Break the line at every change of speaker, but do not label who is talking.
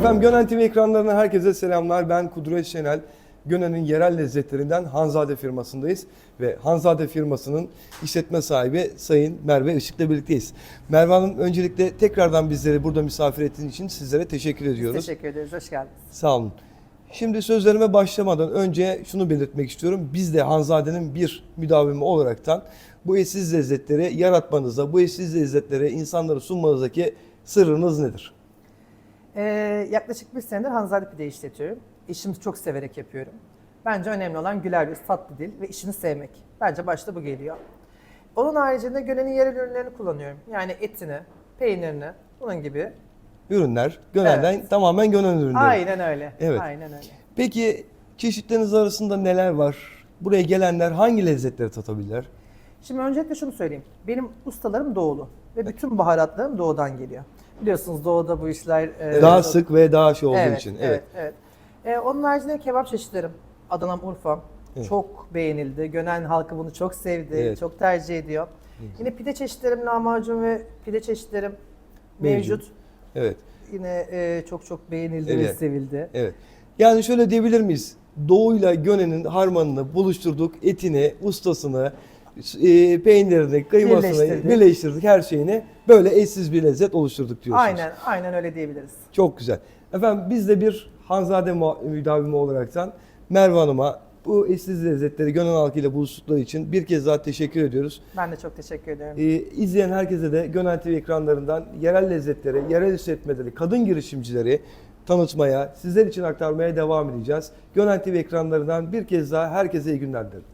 Efendim Gönen TV ekranlarına herkese selamlar. Ben Kudret Şenel. Gönen'in yerel lezzetlerinden Hanzade firmasındayız. Ve Hanzade firmasının işletme sahibi Sayın Merve Işık'la birlikteyiz. Merve Hanım öncelikle tekrardan bizleri burada misafir ettiğiniz için sizlere teşekkür ediyoruz.
Teşekkür ederiz. Hoş geldiniz.
Sağ olun. Şimdi sözlerime başlamadan önce şunu belirtmek istiyorum. Biz de Hanzade'nin bir müdavimi olaraktan bu eşsiz lezzetleri yaratmanıza, bu eşsiz lezzetleri insanlara sunmanızdaki sırrınız nedir?
Ee, yaklaşık bir senedir Hanzade Pide işletiyorum. İşimi çok severek yapıyorum. Bence önemli olan güler yüz, tatlı dil ve işini sevmek. Bence başta bu geliyor. Onun haricinde Gönen'in yerel ürünlerini kullanıyorum. Yani etini, peynirini, bunun gibi.
Ürünler Gönen'den tamamen Gönen ürünleri.
Aynen öyle.
Evet.
Aynen öyle.
Peki çeşitleriniz arasında neler var? Buraya gelenler hangi lezzetleri tatabilirler?
Şimdi öncelikle şunu söyleyeyim. Benim ustalarım doğulu ve bütün baharatlarım doğudan geliyor. Biliyorsunuz doğuda bu işler... e,
Daha sık ve daha şey olduğu
evet,
için.
Evet, evet. Ee, onun haricinde kebap çeşitlerim. Adana, Urfa
Evet.
çok beğenildi. Gönen halkı bunu çok sevdi,
Evet.
çok tercih ediyor. Yine pide çeşitlerim, lahmacun ve pide çeşitlerim
Mevcut.
mevcut.
Evet.
Yine e, çok çok beğenildi ve
Evet.
sevildi.
Evet. Yani şöyle diyebilir miyiz? Doğuyla Gönen'in harmanını buluşturduk. Etini, ustasını, e, peynirini, kıymasını
Birleştirdik.
birleştirdik. Her şeyini böyle eşsiz bir lezzet oluşturduk diyorsunuz.
Aynen, aynen öyle diyebiliriz.
Çok güzel. Efendim biz de bir Hanzade müdavimi olaraktan Merve Hanım'a bu eşsiz lezzetleri Gönen halkıyla buluştukları için bir kez daha teşekkür ediyoruz.
Ben de çok teşekkür ederim.
Ee, izleyen herkese de Gönen TV ekranlarından yerel lezzetleri, yerel işletmeleri, kadın girişimcileri tanıtmaya, sizler için aktarmaya devam edeceğiz. Gönen TV ekranlarından bir kez daha herkese iyi günler dilerim.